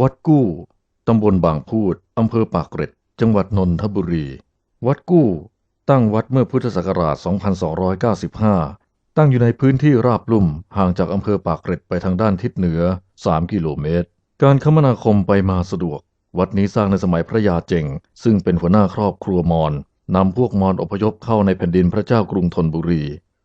วัดกู้ ตำบลบางพูด อำเภอปากเกร็ด จังหวัดนนทบุรี วัดกู้ ตั้งวัดเมื่อพุทธศักราช 2295 ตั้งอยู่ในพื้นที่ราบลุ่ม ห่างจากอำเภอปากเกร็ดไปทางด้านทิศเหนือ 3 กิโลเมตร การคมนาคมไปมาสะดวก วัดนี้สร้างในสมัยพระยาเจง ซึ่งเป็นหัวหน้าครอบครัวมอญนำพวกมอญอพยพเข้าในแผ่นดินพระเจ้ากรุงธนบุรี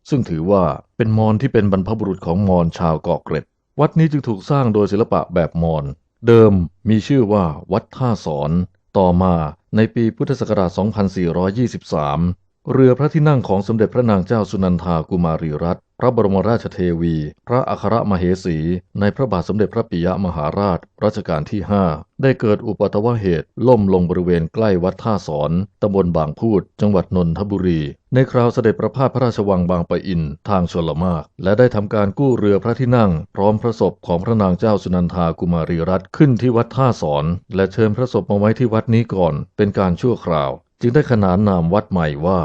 ซึ่งถือว่าเป็นมอญที่เป็นบรรพบุรุษของมอญชาวเกาะเกร็ด วัดนี้จึงถูกสร้างโดยศิลปะแบบมอญ เดิมมีชื่อว่าวัดท่าสอน ต่อมาในปีพุทธศักราช 2423 เรือพระที่นั่งของสมเด็จพระนางเจ้าสุนันทากุมารีรัตน์ ระบรมราชเทวี พระอัครมเหสี ในพระบาทสมเด็จพระปิยมหาราชรัชกาลที่ 5 ได้เกิดอุปัตวเหตุ ล่มลงบริเวณใกล้วัดท่าสอนตำบลบางพูด จังหวัดนนทบุรี ในคราวเสด็จประพาสพระราชวังบางปะอินทางชลมาก และได้ทำการกู้เรือพระที่นั่ง พร้อมพระศพของพระนางเจ้าสุนันทากุมารีรัตน์ขึ้นที่วัดท่าสอน และเชิญพระศพมาไว้ที่วัดนี้ก่อน เป็นการชั่วคราว จึงได้ขนานนามวัดใหม่ว่า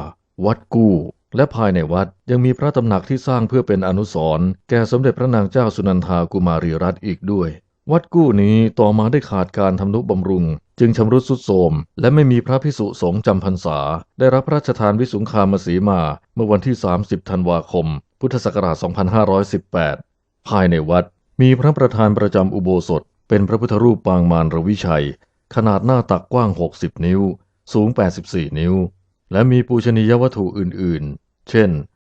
วัดกู้ และภายในวัดยังมีพระตำหนักที่สร้างเพื่อเป็นอนุสรณ์แก่สมเด็จพระนางเจ้าสุนันทากุมารีรัตน์อีกด้วย วัดกู้นี้ต่อมาได้ขาดการทำนุบำรุง จึงชำรุดทรุดโทรมและไม่มีพระพิสุสงฆ์จำพรรษา ได้รับพระราชทานวิสุงคามสีมา เมื่อวันที่ 30 ธันวาคม พุทธศักราช 2518 ภายในวัดมีพระประธานประจำอุโบสถ เป็นพระพุทธรูปปางมารรวิชัย ขนาดหน้าตักกว้าง 60 นิ้ว สูง 84 นิ้ว และมีปูชนียวัตถุอื่นๆ เช่น